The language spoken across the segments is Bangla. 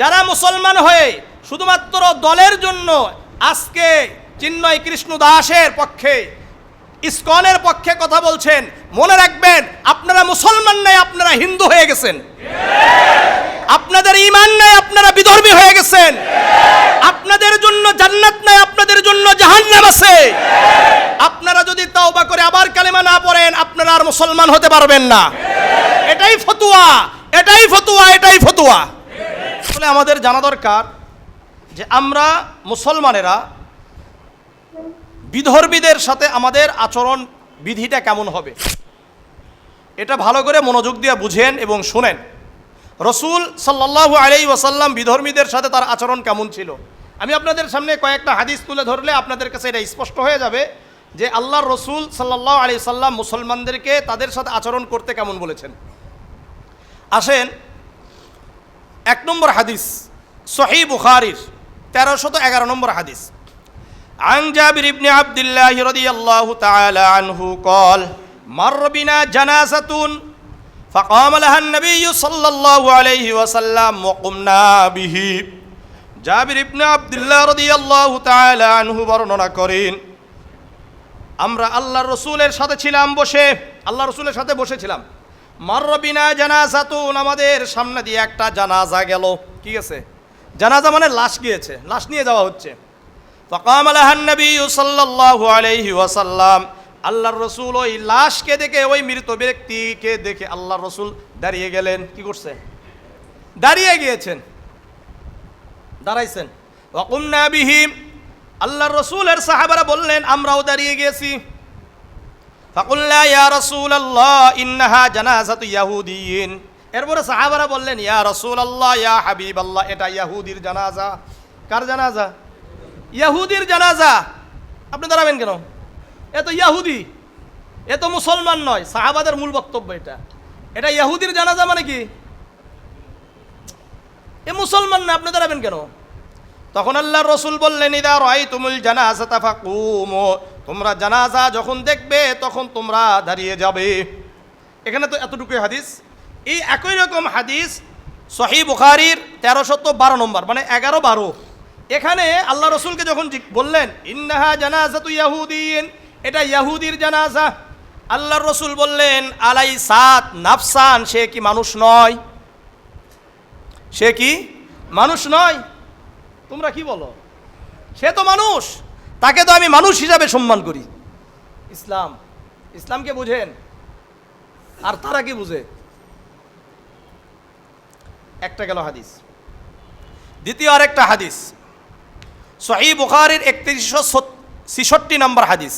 যারা মুসলমান হয়ে শুধুমাত্র দলের জন্য আজকে চিন্ময় কৃষ্ণ দাসের পক্ষে, ইস্কনের পক্ষে কথা বলছেন, মনে রাখবেন, আপনারা মুসলমান নাই আপনারা হিন্দু হয়ে গেছেন। আপনাদের ইমান নাই আপনারা বিধর্মী হয়ে গেছেন। আপনাদের জন্য জান্নাত নাই আপনাদের জন্য জাহান্নাম আছে। আপনারা যদি তাওবা করে আবার কালেমা না পড়েন, আপনারা আর মুসলমান হতে পারবেন না। এটাই ফতুয়া এটাই ফতুয়া এটাই ফতুয়া। আসলে আমাদের জানা দরকার যে আমরা মুসলমানেরা বিধর্মীদের সাথে আমাদের আচরণ বিধিটা কেমন হবে? এটা ভালো করে মনোযোগ দিয়ে বুঝেন এবং শুনেন। রসুল সাল্লাল্লাহু আলাই ওয়াসাল্লাম বিধর্মীদের সাথে তার আচরণ কেমন ছিল? আমি আপনাদের সামনে কয়েকটা হাদিস তুলে ধরলে আপনাদের কাছে এটা স্পষ্ট হয়ে যাবে যে আল্লাহর রসুল সাল্লাহ আলি সাল্লাম মুসলমানদেরকে তাদের সাথে আচরণ করতে কেমন বলেছেন? আসেন এক নম্বর হাদিস সহি বুখারির তেরোশত এগারো নম্বর হাদিস عن جابر بن عبد الله رضي الله تعالى عنه قال مر بنا جنازة فقام لها النبي صلى الله عليه وسلم وقمنا به জাবির ইবনে আব্দুল্লাহ রাদিয়াল্লাহু তাআলা আনহু বর্ণনা করেন আমরা আল্লাহর রসুলের সাথে ছিলাম বসে আল্লাহ রসুলের সাথে বসেছিলাম মারবিনা জানাজাতুন, আমাদের সামনে দিয়ে একটা জানাজা গেল। কি আছে জানাজা মানে লাশ গিয়েছে, লাশ নিয়ে যাওয়া হচ্ছে। ফকাম আলহান্নবী সাল্লাল্লাহু আলাইহি ওয়াসাল্লাম, আল্লাহর রসুল ওই লাশকে দেখে, ওই মৃত ব্যক্তিকে দেখে আল্লাহর রসুল দাঁড়িয়ে গেলেন। কি করছে? দাঁড়িয়ে গিয়েছেন। দাঁড়াইছেন। ওয়াকুমনা বিহিম, আল্লাহর রসুলের সাহাবারা বললেন, আমরাও দাঁড়িয়ে গিয়েছি। ফাকুল্লা ইয়া রসুল আল্লাহ ইন্নাহা জানাজাতু ইয়াহুদিয়িন এরপরে সাহাবারা বললেন, ইয়া রসুল আল্লাহ ইয়া হাবিব আল্লাহ এটা ইয়াহুদির জানাজা। কার জানাজা? ইয়াহুদির জানাজা। আপনি দাঁড়াবেন কেন? এ তো ইয়াহুদি, এ তো মুসলমান নয়, সাহাবাদের মূল বক্তব্য এটা। এটা ইয়াহুদির জানাজা মানে কি? এ মুসলমান না, আপনি দাঁড়াবেন কেন? তখন আল্লাহ রসুল বললেন, ইদা রাই তুমুল জানাজা তাফাকুম তোমরা জানাজা যখন দেখবে, তখন তোমরা দাঁড়িয়ে যাবে। এখানে তো এতটুকুই হাদিস। এই একই রকম হাদিস সহি বুখারির তেরোশত বারো নম্বর মানে এগারো বারো। এখানে আল্লাহ রসুলকে যখন বললেন, ইন্নাহা জানাজা তু ইয়াহুদিন, এটা ইয়াহুদির জানাজা। আল্লাহ রসুল বললেন আলাই সাত নাফসান, সে কি মানুষ নয়? সে কি মানুষ নয়? তোমরা কি বলো? সে তো মানুষ। তাকে তো আমি মানুষ হিসাবে সম্মান করি ইসলাম ইসলামকে বুঝেন আর তারা কি বুঝে একটা গেল হাদিস দ্বিতীয় আরেকটা হাদিস সহি বুখারির একত্রিশশো ছিষট্টি নম্বর হাদিস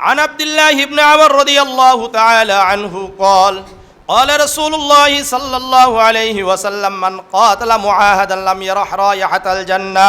عن عبد الله بن عمر رضي الله تعالى عنه قال قال رسول الله صلى الله عليه وسلم من قاتل معاهدا لم يرح رائحة الجنة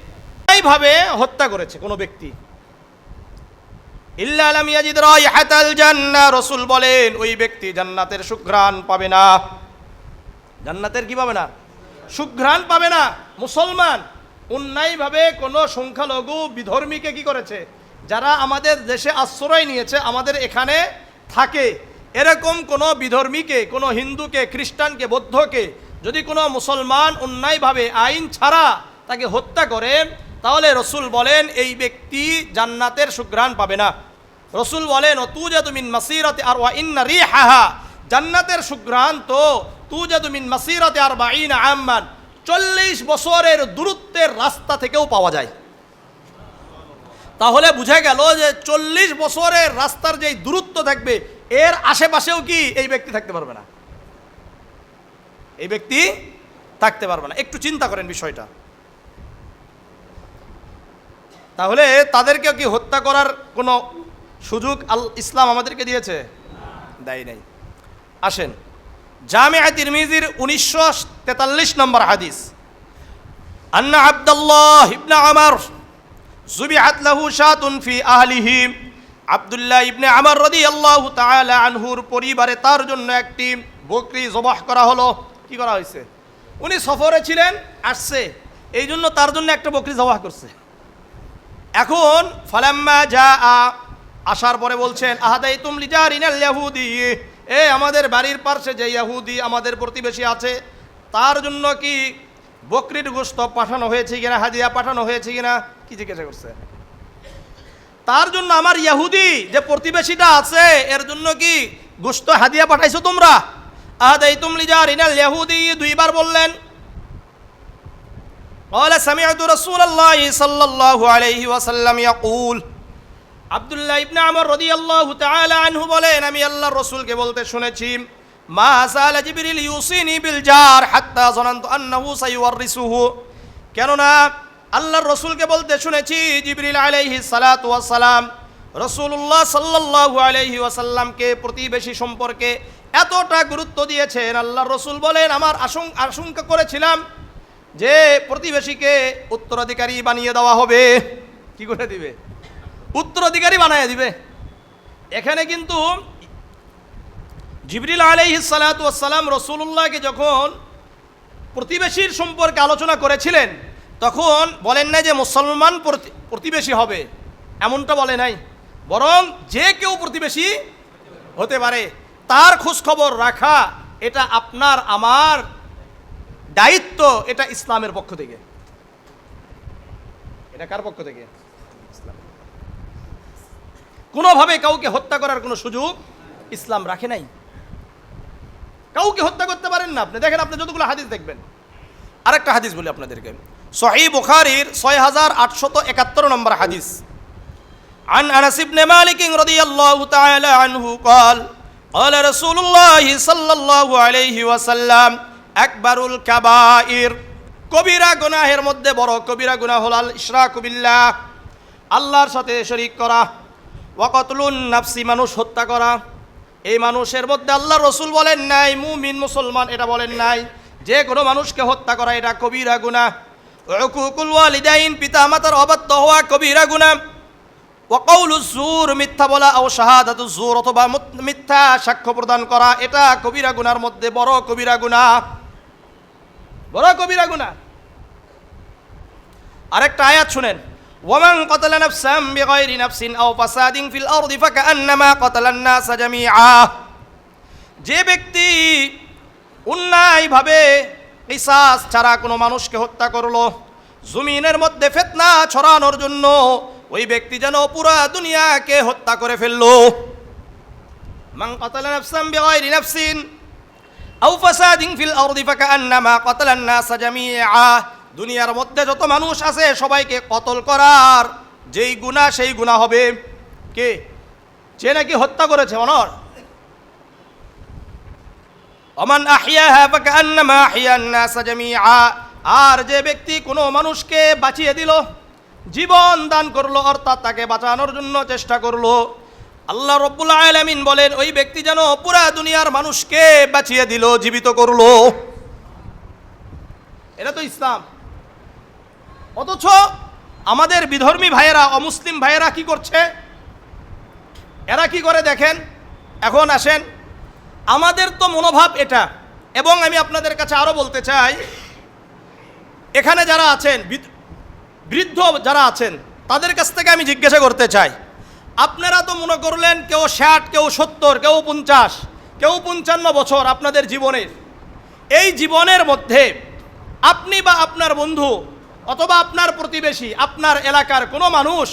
এইভাবে হত্যা করেছে কোনো ব্যক্তি। জান্নাহ বলেন, ওই ব্যক্তি জান্নাতের সুঘ্রাণ পাবে না। জান্নাতের কি পাবে না? সুঘ্রাণ পাবে না। মুসলমান, অন্যায়ভাবে কোনো সংখ্যালঘু বিধর্মীকে কি করেছে? যারা আমাদের দেশে আশ্রয় নিয়েছে, আমাদের এখানে থাকে। এরকম কোনো বিধর্মীকে, কোনো হিন্দুকে, খ্রিস্টানকে, বৌদ্ধকে যদি কোনো মুসলমান অন্যায়ভাবে আইন ছাড়া তাকে হত্যা করে তাহলে রসুল বলেন, এই ব্যক্তি জান্নাতের সুঘ্রাণ পাবে না। রসুল বলেন ও তু মিন মাসিরতে আর ওয়া ইন্না রিহাহা। জান্নাতের সুঘ্রাণ তো তু মিন মাসিরতে আর বা ইন আহমান চল্লিশ বছরের দূরত্বের রাস্তা থেকেও পাওয়া যায়। তাহলে বুঝা গেল যে চল্লিশ বছরের রাস্তার যেই দূরত্ব থাকবে, এর আশেপাশেও কি এই ব্যক্তি থাকতে পারবে না? এই ব্যক্তি থাকতে পারবে না। একটু চিন্তা করেন বিষয়টা। তাহলে তাদেরকে কি হত্যা করার কোনো সুযোগ আল ইসলাম আমাদেরকে দিয়েছে? দেয় নাই। আসেন জামে তিরমিজির উনিশশো তেতাল্লিশ নম্বর হাদিস। আন্না আব্দুল্লাহ ইবনে আমর জুবিহাত লাহু শাতুন ফি আহলিহি। আব্দুল্লাহ ইবনে আমর রাদিয়াল্লাহু তাআলা আনহুর পরিবারে তার জন্য একটি বকরি জবাহ করা হলো। কি করা হয়েছে? উনি সফরে ছিলেন, আসছে। এই জন্য তার জন্য একটা বকরি জবাহ করছে। এখন ফালাম্মা যা আসার পরে বলছেন আহাদাই তুম লিজারিনাল ইয়াহুদি এ আমাদের বাড়ির পাশে যে ইয়াহুদি আমাদের প্রতিবেশী আছে, তার জন্য কি বকরির গোস্ত পাঠানো হয়েছে কিনা, হাদিয়া পাঠানো হয়েছে কিনা, কি জিজ্ঞাসা করছে? তার জন্য আমার ইয়াহুদি যে প্রতিবেশীটা আছে, এর জন্য কি গোস্ত হাদিয়া পাঠাইছো তোমরা? আহাদাই তুম লিজারিনাল ইয়াহুদি দুইবার বললেন قال سمعت رسول الله صلى الله عليه وسلم يقول আব্দুল্লাহ ইবনে আমর রাদিয়াল্লাহু তাআলা আনহু বলেন আমি আল্লাহর রাসূলকে বলতে শুনেছি মা সালা জিবরিল ইউসিনি বিল জার হাত্তা জানান্তু আন্নাহু সাইওয়ারিসুহু কেননা আল্লাহর রাসূলকে বলতে শুনেছি জিবরিল আলাইহিস সালাতু ওয়াস সালাম রাসূলুল্লাহ সাল্লাল্লাহু আলাইহি ওয়াসাল্লামকে প্রতিবেশী সম্পর্কে এতটা গুরুত্ব দিয়েছেন আল্লাহর রাসূল বলেন আমার আশঙ্কা আশঙ্কা করেছিলাম যে প্রতিবেশীকে উত্তরাধিকারী বানিয়ে দেওয়া হবে, কি করে দিবে? উত্তরাধিকারী বানিয়ে দিবে। এখানে কিন্তু জিবরিল আলাইহি সালাম রসুল্লাহকে যখন প্রতিবেশীর সম্পর্কে আলোচনা করেছিলেন, তখন বলেন নাই যে মুসলমান প্রতি- প্রতিবেশী হবে। এমনটা বলে নাই। বরং যে কেউ প্রতিবেশী হতে পারে, তার খবর রাখা, এটা আপনার, আমার দায়িত্ব এটা ইসলামের পক্ষ থেকে এটা কার পক্ষ থেকে ইসলাম কোনোভাবে কাউকে হত্যা করার কোনো সুযোগ ইসলাম রাখে নাই কাউকে হত্যা করতে পারেন না আপনি দেখেন আপনি যতগুলো হাদিস দেখবেন আরেকটা হাদিস বলি আপনাদেরকে সহি বুখারির ছয় হাজার আটশত একাত্তর নম্বর হাদিস عن انس بن مالك رضي الله تعالى عنه قال قال رسول الله صلى الله عليه وسلم আকবরুল কাবাইর। কবিরা গুনাহের মধ্যে বড় কবিরা গুনাহ হল আল ইশরাকু বিল্লাহ। আল্লাহর সাথে শরীক করা। ওয়াকতলুন নাফসি, মানুষ হত্যা করা। এই মানুষের মধ্যে আল্লাহ রসুল বলেন নাই, মুমিন, মুসলমান, এটা বলেন নাই। যে কোনো মানুষকে হত্যা করা, এটা কবিরা উকুকুল ওয়ালিদাইন পিতা মাতার অবাধ্য হওয়া কবিরা গুনাহ। ওয়াকাউলু জুর, মিথ্যা বলা ও শাহাদাতু জুর অথবা মিথ্যা সাক্ষ্য প্রদান করা, এটা কবিরা গুনার মধ্যে বড় কবিরা গুনাহ। বড় কবিরা গুনাহ আরেকটা আয়াত শুনেন ওয়ামান قتل نفسا بغير نفس او فساد في الارض فكانما قتل الناس جميعا যে ব্যক্তি অন্যায়ভাবে কিসাস ছাড়া কোনো মানুষকে হত্যা করলো জমিনের মধ্যে ফেতনা ছড়ানোর জন্য ওই ব্যক্তি যেন পুরা দুনিয়াকে হত্যা করে ফেললো মান قتل نفسا بغير نفس আও ফাসাদিন ফিল আরদি ফাকান্নামা ক্বাতালান নাস জামিআ। দুনিয়ার মধ্যে যত মানুষ আছে, সবাইকে কতল করার যেই গুনাহ, সেই গুনাহ হবে। কে? যে নাকি হত্যা করেছে, অনর। অমান আহিয়াহা ফাকান্নামা আহিয়ান নাস জামিআ। আর যে ব্যক্তি কোনো মানুষকে বাঁচিয়ে দিল, জীবন দান করল, অর্থাৎ তাকে বাঁচানোর জন্য চেষ্টা করল আল্লাহ রব্বুল আলামিন বলেন, ওই ব্যক্তি যেন পুরা দুনিয়ার মানুষকে বাঁচিয়ে দিল, জীবিত করল। এটা তো ইসলাম। অথচ আমাদের বিধর্মী ভাইয়েরা, অমুসলিম ভাইয়েরা কি করছে? এরা কি করে দেখেন? এখন আসেন। আমাদের তো মনোভাব এটা। এবং আমি আপনাদের কাছে আরও বলতে চাই, এখানে যারা আছেন বৃদ্ধ যারা আছেন, তাদের কাছ থেকে আমি জিজ্ঞাসা করতে চাই। আপনারা তো মনে করলেন কেউ ষাট, কেউ সত্তর, কেউ পঞ্চাশ, কেউ পঞ্চান্ন বছর আপনাদের জীবনের। এই জীবনের মধ্যে আপনি বা আপনার বন্ধু অথবা আপনার প্রতিবেশী, আপনার এলাকার কোনো মানুষ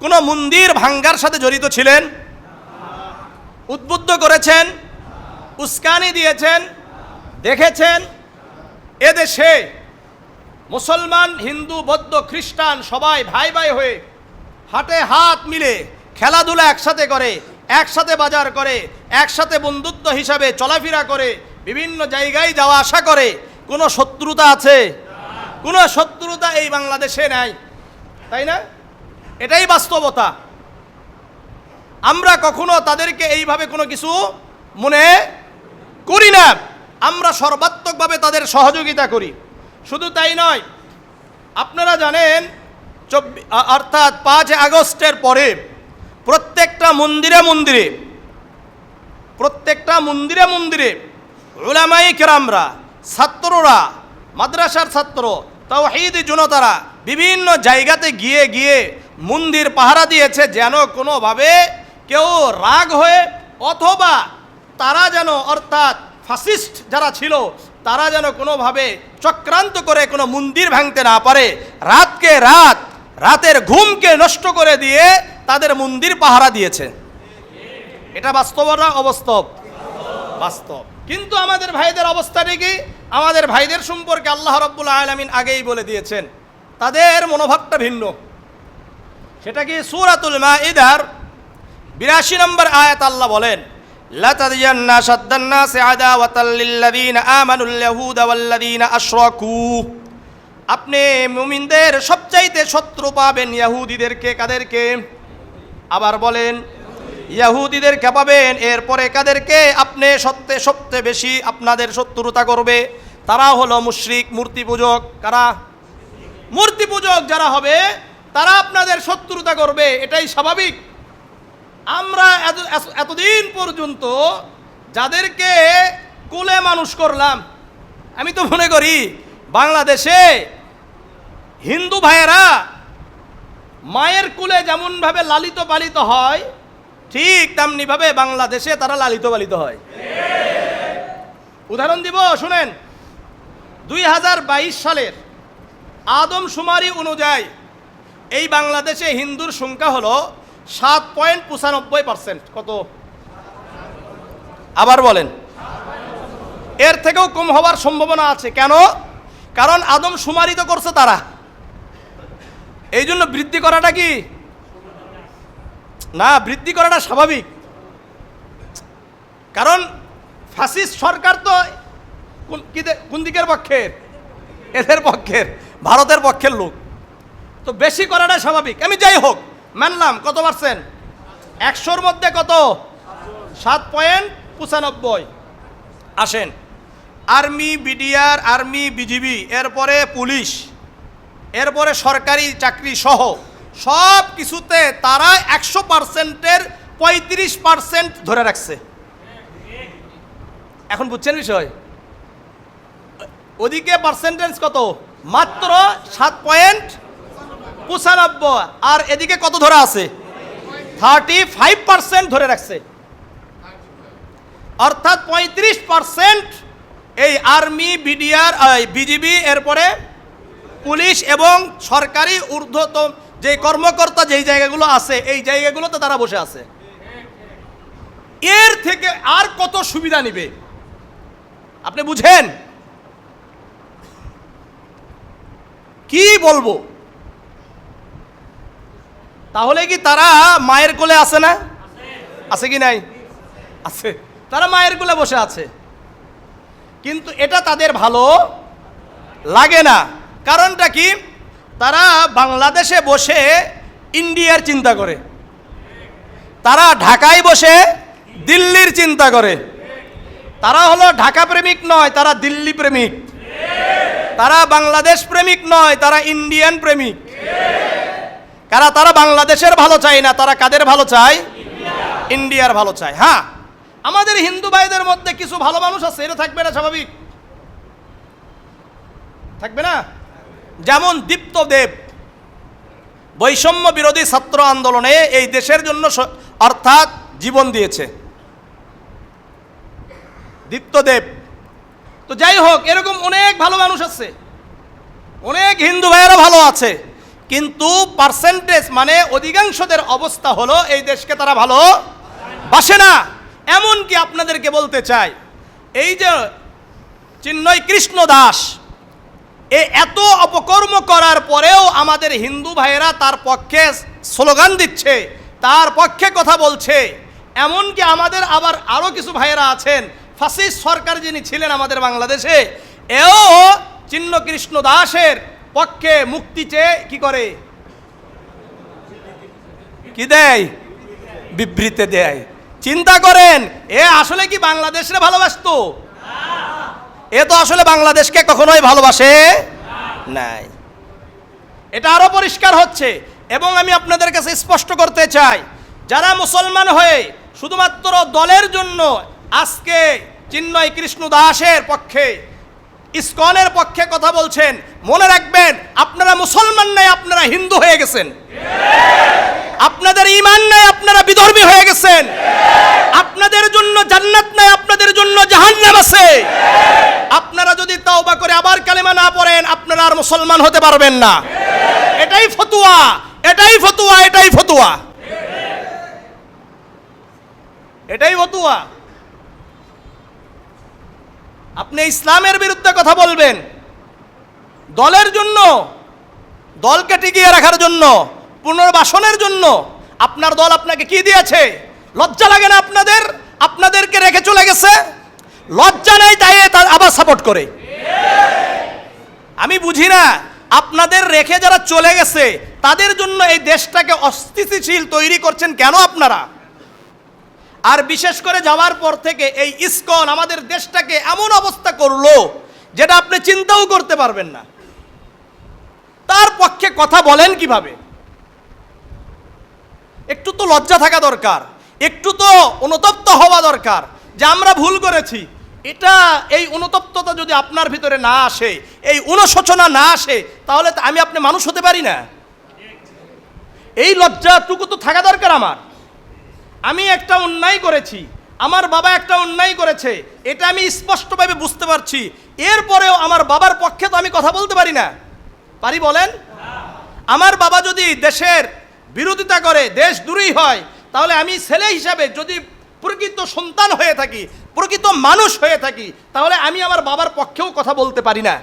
কোনো মন্দির ভাঙ্গার সাথে জড়িত ছিলেন? উদ্বুদ্ধ করেছেন? উস্কানি দিয়েছেন? দেখেছেন? এদেশে মুসলমান, হিন্দু, বৌদ্ধ, খ্রিস্টান সবাই ভাই ভাই হয়ে হাটে হাত মিলে খেলাধুলা একসাথে করে, একসাথে বাজার করে, একসাথে বন্ধুত্ব হিসাবে চলাফেরা করে, বিভিন্ন জায়গায় যাওয়া আসা করে, কোনো শত্রুতা আছে? কোনো শত্রুতা এই বাংলাদেশে নাই, তাই না? এটাই বাস্তবতা। আমরা কখনো তাদেরকে এইভাবে কোনো কিছু মনে করি না। আমরা সর্বাত্মকভাবে তাদের সহযোগিতা করি। শুধু তাই নয়, আপনারা জানেন অর্থাৎ পাঁচ আগস্টের পরে প্রত্যেকটা মন্দিরে মন্দিরে, প্রত্যেকটা মন্দিরে মন্দিরে উলামাই কেরামরা, ছাত্ররা, মাদ্রাসার ছাত্র, তাওহীদ জনতারা বিভিন্ন জায়গাতে গিয়ে গিয়ে মন্দির পাহারা দিয়েছে যেন কোনোভাবে কেউ রাগ হয়ে অথবা তারা যেন অর্থাৎ ফাসিস্ট যারা ছিল, তারা যেন কোনোভাবে চক্রান্ত করে কোনো মন্দির ভাঙতে না পারে, রাতকে রাত, রাতের ঘুমকে নষ্ট করে দিয়ে তাদের মন্দির পাহারা দিয়েছে এটা বাস্তব না অবাস্তব বাস্তব কিন্তু আমাদের ভাইদের অবস্থাটি কি আমাদের ভাইদের সম্পর্কে আল্লাহ রব্বুল আলমিন আগেই বলে দিয়েছেন তাদের মনোভাবটা ভিন্ন সেটা কি সুরাতুল মাইদার বিরাশি নম্বর আয়াত আল্লাহ বলেন لتجدن شد الناس عداوة للذين آمنوا اليهود والذين أشركوا আপনি মুমিনদের সবচাইতে শত্রু পাবেন ইয়াহুদিদেরকে কাদেরকে আবার বলেন ইয়াহুদিদেরকে পাবেন? এরপরে কাদেরকে আপনি সত্যে সবচেয়ে বেশি আপনাদের শত্রুতা করবে? তারা হলো মুশরিক, মূর্তি পূজক, কারা? মূর্তি পূজক যারা হবে, তারা আপনাদের শত্রুতা করবে। এটাই স্বাভাবিক। আমরা এত, এত- এতদিন পর্যন্ত যাদেরকে কুলে মানুষ করলাম, আমি তো মনে করি বাংলাদেশে হিন্দু ভাইয়েরা মায়ের কুলে যেমনভাবে লালিত পালিত হয়, ঠিক তেমনিভাবে বাংলাদেশে তারা লালিত পালিত হয়। উদাহরণ দিব, শুনেন। দুই হাজার বাইশ সালের আদম সুমারি অনুযায়ী এই বাংলাদেশে হিন্দুর সংখ্যা হলো সাত পয়েন্ট পঁচানব্বই পার্সেন্ট কত? আবার বলেন। এর থেকেও কম হওয়ার সম্ভাবনা আছে। কেন? কারণ আদম সুমারিত করছে তারা। এই জন্য বৃদ্ধি করাটা কি? না, বৃদ্ধি করাটা স্বাভাবিক। কারণ ফাসিস্ট সরকার তো কোন কোন দিকের পক্ষের? এদের পক্ষের, ভারতের পক্ষের লোক। তো বেশি করাটা স্বাভাবিক। আমি যাই হোক, মানলাম কত পার্সেন্ট? একশোর মধ্যে কত? সাত পয়েন্ট পঁচানব্বই। আসেন। আর্মি, বিডিআর, আর্মি, বিজিবি, এরপরে পুলিশ। এরপরে সরকারি চাকরি সহ সব কিছুতে তারা একশো পার্সেন্টের পঁয়ত্রিশ পার্সেন্ট ধরে রাখছে। এখন বুঝছেন বিষয়? ওদিকে পার্সেন্টেজ কত? মাত্র সাত পয়েন্ট পঁচানব্বই। আর এদিকে কত ধরে আছে? থার্টি ফাইভ পার্সেন্ট ধরে রাখছে। অর্থাৎ পঁয়ত্রিশ পার্সেন্ট এই আর্মি, বিডিআর বিজিবি, এরপরে পুলিশ এবং সরকারি ঊর্ধ্বতম যে কর্মকর্তা যেই জায়গাগুলো আছে, এই জায়গাগুলোতে তারা বসে আছে। এর থেকে আর কত সুবিধা নিবে? আপনি বুঝেন? কি বলব? তাহলে কি তারা মায়ের কোলে আছে না? আছে কি নাই? আছে। তারা মায়ের কোলে বসে আছে। কিন্তু এটা তাদের ভালো লাগে না। কারণটা কি? তারা বাংলাদেশে বসে ইন্ডিয়ার চিন্তা করে। তারা ঢাকায় বসে দিল্লির চিন্তা করে। তারা হলো ঢাকা প্রেমিক নয়, তারা দিল্লি প্রেমিক। তারা বাংলাদেশ প্রেমিক নয়, তারা ইন্ডিয়ান প্রেমিক। কারা তারা বাংলাদেশের ভালো চায় না, তারা কাদের ভালো চায়? ইন্ডিয়ার ভালো চায়। হ্যাঁ আমাদের হিন্দু ভাইদের মধ্যে কিছু ভালো মানুষ আছে এটা থাকবে না স্বাভাবিক। থাকবে না? যেমন দীপ্ত দেব, বৈষম্য বিরোধী ছাত্র আন্দোলনে এই দেশের জন্য অর্থাৎ জীবন দিয়েছে। দীপ্তদেব তো যাই হোক, এরকম অনেক ভালো মানুষ আছে, অনেক হিন্দু ভাইয়েরা ভালো আছে, কিন্তু পার্সেন্টেজ মানে অধিকাংশদের অবস্থা হলো এই দেশকে তারা ভালো বাসে না। এমনকি আপনাদেরকে বলতে চাই, এই যে চিন্ময় কৃষ্ণ দাস এ এত অপকর্ম করার পরেও আমাদের হিন্দু ভাইয়েরা তার পক্ষে স্লোগান দিচ্ছে, তার পক্ষে কথা বলছে। এমনকি আমাদের আবার আরও কিছু ভাইয়েরা আছেন ফাসিস সরকার যিনি ছিলেন আমাদের বাংলাদেশে, এও চিহ্ন কৃষ্ণ দাসের পক্ষে মুক্তি চেয়ে কি করে? কি দেয়? বিবৃতি দেয়। চিন্তা করেন, এ আসলে কি বাংলাদেশরে ভালোবাসতো? এ তো আসলে বাংলাদেশকে কখনোই ভালোবাসে নাই। এটা আরও পরিষ্কার হচ্ছে এবং আমি আপনাদের কাছে স্পষ্ট করতে চাই, যারা মুসলমান হয়ে শুধুমাত্র দলের জন্য আজকে চিন্ময় কৃষ্ণ দাসের পক্ষে, ইসকনের পক্ষে কথা বলছেন, মনে রাখবেন আপনারা মুসলমান নাই আপনারা হিন্দু হয়ে গেছেন। আপনাদের ইমান নাই, আপনারা বিধর্মী হয়ে গেছেন। আপনাদের জন্য জান্নাত নাই, আপনাদের জন্য জাহান্নাম আছে। আপনারা যদি তওবা করে আবার কালেমা না পড়েন, আপনারা আর মুসলমান হতে পারবেন না। এটাই ফতুয়া এটাই ফতুয়া এটাই ফতুয়া। এটাই ফতুয়া। আপনি ইসলামের বিরুদ্ধে কথা বলবেন। দলের জন্য, দলকে টিকিয়ে রাখার জন্য। পুনর্বাসনের জন্য আপনার দল আপনাকে কি দিয়েছে? লজ্জা লাগে না আপনাদের? আপনাদেরকে রেখে চলে গেছে? লজ্জা নেই, তাই আবার সাপোর্ট করে। আমি বুঝি না, আপনাদের রেখে যারা চলে গেছে, তাদের জন্য এই দেশটাকে অস্থিতিশীল তৈরি করছেন কেন আপনারা? আর বিশেষ করে যাওয়ার পর থেকে এই ইস্কন আমাদের দেশটাকে এমন অবস্থা করল, যেটা আপনি চিন্তাও করতে পারবেন না। তার পক্ষে কথা বলেন কীভাবে? একটু তো লজ্জা থাকা দরকার একটু তো অনুতপ্ত হওয়া দরকার যে আমরা ভুল করেছি। এটা এই অনুতপ্ততা যদি আপনার ভিতরে না আসে এই অনুশোচনা না আসে তাহলে আমি আপনি মানুষ হতে পারি না। এই লজ্জাটুকু তো থাকা দরকার আমার। আমি একটা অন্যায় করেছি আমার বাবা একটা অন্যায় করেছে এটা আমি স্পষ্টভাবে বুঝতে পারছি। এরপরেও আমার বাবার পক্ষে তো আমি কথা বলতে পারি না। পারি বলেন? আমার বাবা যদি দেশের বিরোধিতা করে, দেশ দূরেই হয়, তাহলে আমি ছেলে হিসাবে যদি প্রকৃত সন্তান হয়ে থাকি, প্রকৃত মানুষ হয়ে থাকি, তাহলে আমি আমার বাবার পক্ষেও কথা বলতে পারি না।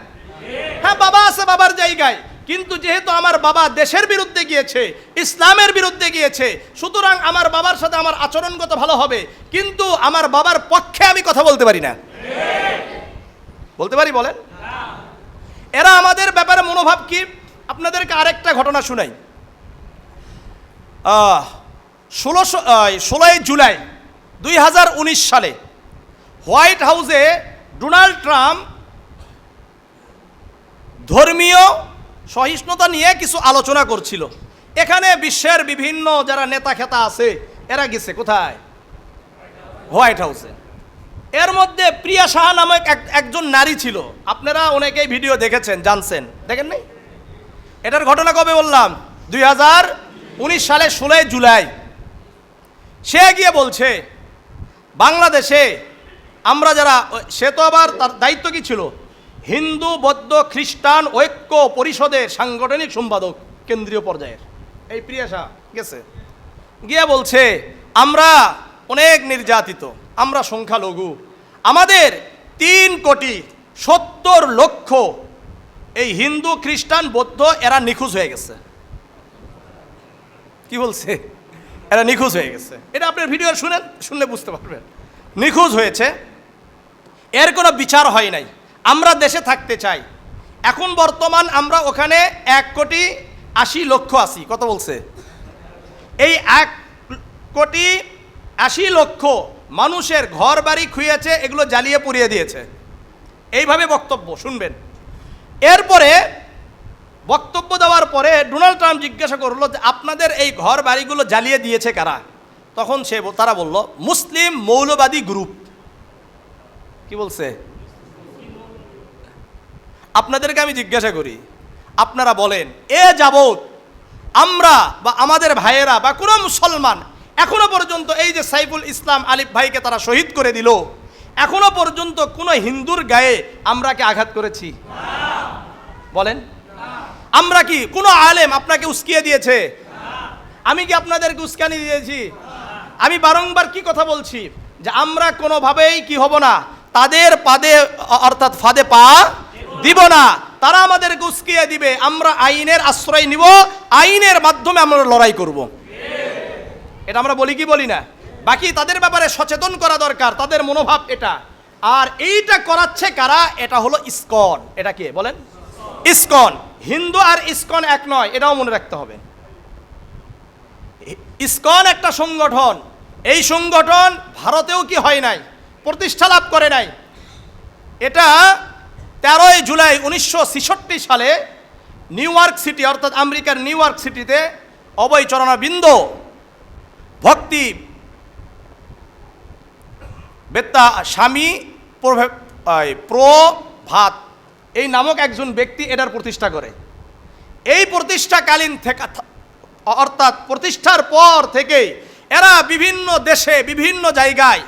হ্যাঁ বাবা আছে বাবার জায়গায়, কিন্তু যেহেতু আমার বাবা দেশের বিরুদ্ধে গিয়েছে, ইসলামের বিরুদ্ধে গিয়েছে, সুতরাং আমার বাবার সাথে আমার আচরণগত ভালো হবে, কিন্তু আমার বাবার পক্ষে আমি কথা বলতে পারি না। বলতে পারি বলেন? এরা আমাদের ব্যাপারে মনোভাব কি? আপনাদেরকে আরেকটা ঘটনা শুনাই। ষোলোশো ষোলোই জুলাই দুই হাজার উনিশ সালে হোয়াইট হাউসে ডোনাল্ড ট্রাম্প ধর্মীয় সহিষ্ণুতা নিয়ে কিছু আলোচনা করছিল। এখানে বিশ্বের বিভিন্ন যারা নেতা খেতা আছে, এরা গেছে কোথায়? হোয়াইট হাউসে। এর মধ্যে প্রিয়া সাহা নামক এক- একজন নারী ছিল। আপনারা অনেকেই ভিডিও দেখেছেন, জানছেন। দেখেন নাই এটার ঘটনা কবে বললাম? দুই হাজার উনিশ সালের ষোলোই জুলাই। সে গিয়ে বলছে, বাংলাদেশে আমরা যারা, সে তো আবার তার দায়িত্ব কি ছিল? হিন্দু, বৌদ্ধ, খ্রিস্টান, ঐক্য পরিষদের সাংগঠনিক সম্পাদক কেন্দ্রীয় পর্যায়ের। এই প্রিয়া শাহ গেছে। গিয়ে বলছে, আমরা অনেক নির্যাতিত, আমরা সংখ্যালঘু। আমাদের তিন কোটি সত্তর লক্ষ এই হিন্দু, খ্রিস্টান, বৌদ্ধ এরা নিখোঁজ হয়ে গেছে। কি বলছে? এরা নিখোঁজ হয়ে গেছে। এটা আপনার ভিডিও শুনেন, শুনলে বুঝতে পারবেন। নিখোঁজ হয়েছে। এর কোনো বিচার হয় নাই। আমরা দেশে থাকতে চাই। এখন বর্তমান আমরা ওখানে এক কোটি আশি লক্ষ আছি। কত বলছে? এই এক কোটি আশি লক্ষ মানুষের ঘর বাড়ি খুইয়েছে এগুলো জ্বালিয়ে পুড়িয়ে দিয়েছে। এইভাবে বক্তব্য, শুনবেন। এরপরে বক্তব্য দেওয়ার পরে ডোনাল্ড ট্রাম্প জিজ্ঞাসা করল যে, আপনাদের এই ঘর বাড়িগুলো জ্বালিয়ে দিয়েছে কারা? তখন সে তারা বলল, মুসলিম মৌলবাদী গ্রুপ। কি বলছে? আপনাদেরকে আমি জিজ্ঞাসা করি, আপনারা বলেন, এ যাবৎ আমরা বা আমাদের ভাইয়েরা বা কোনো মুসলমান এখনও পর্যন্ত এই যে সাইফুল ইসলাম আলিফ ভাইকে তারা শহীদ করে দিল, এখনও পর্যন্ত কোনো হিন্দুর গায়ে আমরা কি আঘাত করেছি? বলেন আমরা কি কোনো আলেম আপনাকে উস্কিয়ে দিয়েছে? আমি কি আপনাদেরকে উস্কানি দিয়েছি? আমি বারংবার কি কথা বলছি? যে আমরা কোনোভাবেই কি হব না, তাদের পাদে, অর্থাৎ ফাঁদে পা দিব না, তারা আমাদের উস্কিয়ে দিবে। আমরা আইনের আশ্রয় নিব, আইনের মাধ্যমে আমরা লড়াই করব। এটা আমরা বলি কি বলি না? বাকি তাদের ব্যাপারে সচেতন করা দরকার, তাদের মনোভাব এটা। আর এইটা করাচ্ছে কারা? এটা হলো ইস্কন। এটা কে? বলেন। ইসকন। হিন্দু আর ইসকন এক নয়, এটাও মনে রাখতে হবে। ইসকন একটা সংগঠন, এই সংগঠন ভারতেও কি হয় নাই, প্রতিষ্ঠা লাভ করে নাই। এটা তেরোই জুলাই উনিশশো ছেষট্টি সালে নিউ ইয়র্ক সিটি, অর্থাৎ আমেরিকার নিউ ইয়র্ক সিটিতে অবৈচরণা বিন্দ ভক্তি বেত্তা স্বামী প্রভাত এই নামক একজন ব্যক্তি এটার প্রতিষ্ঠা করে। এই প্রতিষ্ঠাকালীন থেকে অর্থাৎ প্রতিষ্ঠার পর থেকে এরা বিভিন্ন দেশে, বিভিন্ন জায়গায়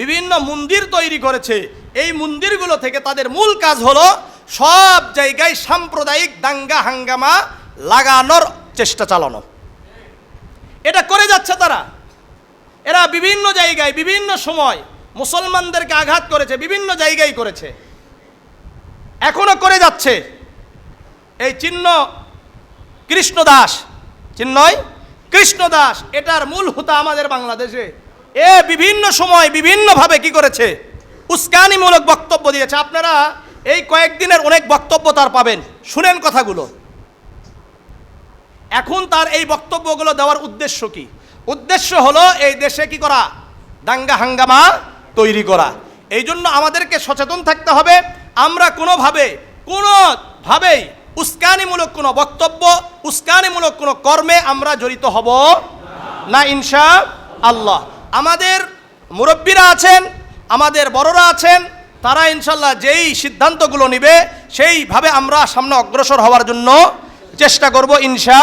বিভিন্ন মন্দির তৈরি করেছে। এই মন্দিরগুলো থেকে তাদের মূল কাজ হলো সব জায়গায় সাম্প্রদায়িক দাঙ্গা হাঙ্গামা লাগানোর চেষ্টা চালানো। এটা করে যাচ্ছে তারা। এরা বিভিন্ন জায়গায়, বিভিন্ন সময় মুসলমানদেরকে আঘাত করেছে, বিভিন্ন জায়গায় করেছে। এখনও করে যাচ্ছে। এই চিহ্ন কৃষ্ণদাস চিহ্নয় কৃষ্ণদাস এটার মূল হুতা আমাদের বাংলাদেশে। এ বিভিন্ন সময় বিভিন্নভাবে কি করেছে? উস্কানিমূলক বক্তব্য দিয়েছে। আপনারা এই কয়েকদিনের অনেক বক্তব্য তার পাবেন। শুনেন কথাগুলো। এখন তার এই বক্তব্যগুলো দেওয়ার উদ্দেশ্য কি? উদ্দেশ্য হলো এই দেশে কি করা? দাঙ্গা হাঙ্গামা তৈরি করা। এই জন্য আমাদেরকে সচেতন থাকতে হবে। আমরা কোনোভাবে কোনোভাবেই উস্কানিমূলক কোনো বক্তব্য, উস্কানিমূলক কোনো কর্মে আমরা জড়িত হব না ইনশা আল্লাহ আমাদের মুরব্বীরা আছেন, আমাদের বড়রা আছেন, তারা ইনশাল্লাহ যেই সিদ্ধান্তগুলো নিবে, সেইভাবে আমরা সামনে অগ্রসর হওয়ার জন্য চেষ্টা করব ইনশা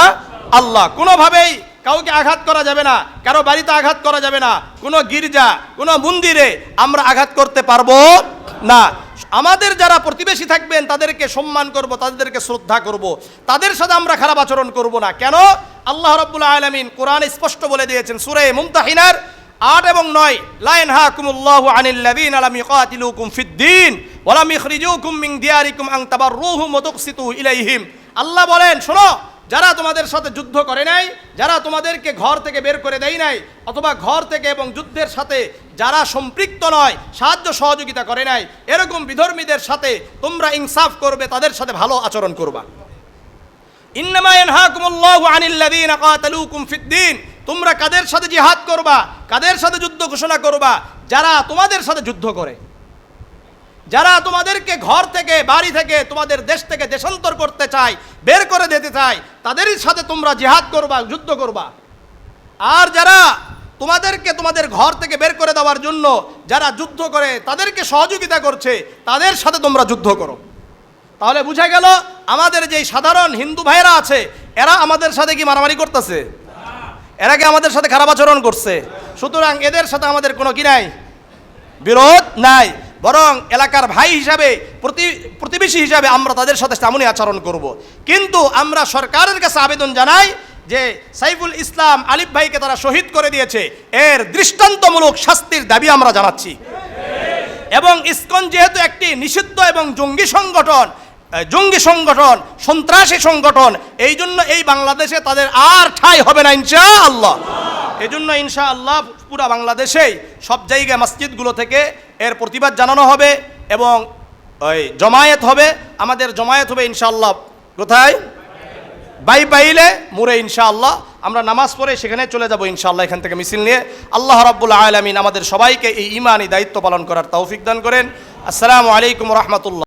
আল্লাহ কোনোভাবেই কাউকে আঘাত করা যাবে না, কারও বাড়িতে আঘাত করা যাবে না, কোনো গির্জা, কোনো মন্দিরে আমরা আঘাত করতে পারব না। আমাদের যারা প্রতিবেশী থাকবেন, তাদেরকে সম্মান করব, তাদেরকে শ্রদ্ধা করব। তাদের সাথে আমরা খারাপ আচরণ করব না। কেন? আল্লাহ রব্বুল আলমিন কোরআন স্পষ্ট বলে দিয়েছেন, সুরে মুমতাহিনার আট এবং নয় লাইন হা কুমুল্লাহু আনিল্লাযীন আলাম ইকাতিলুকুম ফিদ্দিন ওয়ালাম ইখরিজুকুম মিন দিয়ারিকুম তাবাররুহুম ওয়া তুকসিতু ইলাইহিম। আল্লাহ বলেন, শোনো যারা তোমাদের সাথে যুদ্ধ করে নাই, যারা তোমাদেরকে ঘর থেকে বের করে দেয় নাই, অথবা ঘর থেকে এবং যুদ্ধের সাথে যারা সম্পৃক্ত নয়, সাহায্য সহযোগিতা করে নাই, এরকম বিধর্মীদের সাথে তোমরা ইনসাফ করবে, তাদের সাথে ভালো আচরণ করবা। তোমরা কাদের সাথে জিহাদ করবা, কাদের সাথে যুদ্ধ ঘোষণা করবা, যারা তোমাদের সাথে যুদ্ধ করে। যারা তোমাদেরকে ঘর থেকে, বাড়ি থেকে, তোমাদের দেশ থেকে দেশান্তর করতে চায়, বের করে দিতে চায় তাদেরই সাথে তোমরা জিহাদ করবা, যুদ্ধ করবা। আর যারা তোমাদেরকে তোমাদের ঘর থেকে বের করে দেওয়ার জন্য যারা যুদ্ধ করে, তাদেরকে সহযোগিতা করছে, তাদের সাথে তোমরা যুদ্ধ করো। তাহলে বুঝা গেল, আমাদের যেই সাধারণ হিন্দু ভাইয়েরা আছে, এরা আমাদের সাথে কি মারামারি করতেছে? এরা কি আমাদের সাথে খারাপ আচরণ করছে? সুতরাং এদের সাথে আমাদের কোনো কি নাই? বিরোধ নাই। বরং এলাকার ভাই হিসাবে, প্রতি, প্রতিবেশী হিসাবে আমরা তাদের সাথে তেমনই আচরণ করব। কিন্তু আমরা সরকারের কাছে আবেদন জানাই যে সাইফুল ইসলাম আলিফ ভাইকে তারা শহীদ করে দিয়েছে এর দৃষ্টান্তমূলক শাস্তির দাবি আমরা জানাচ্ছি এবং ইস্কন যেহেতু একটি নিষিদ্ধ এবং জঙ্গি সংগঠন জঙ্গি সংগঠন, সন্ত্রাসী সংগঠন, এই জন্য এই বাংলাদেশে তাদের আর ঠাঁই হবে না ইনশা আল্লাহ এই জন্য ইনশা আল্লাহ পুরা বাংলাদেশেই সব জায়গায় মসজিদগুলো থেকে এর প্রতিবাদ জানানো হবে এবং ওই জমায়েত হবে। আমাদের জমায়েত হবে ইনশাআল্লাহ। কোথায়? বাই বাইলে মুরে ইনশাআল্লাহ। আমরা নামাজ পড়ে সেখানে চলে যাব ইনশাআল্লাহ এখান থেকে মিছিল নিয়ে। আল্লাহ রাব্বুল আলামিন আমাদের সবাইকে এই ইমানি দায়িত্ব পালন করার তৌফিক দান করেন। আসসালামু আলাইকুম রহমতুল্লাহ।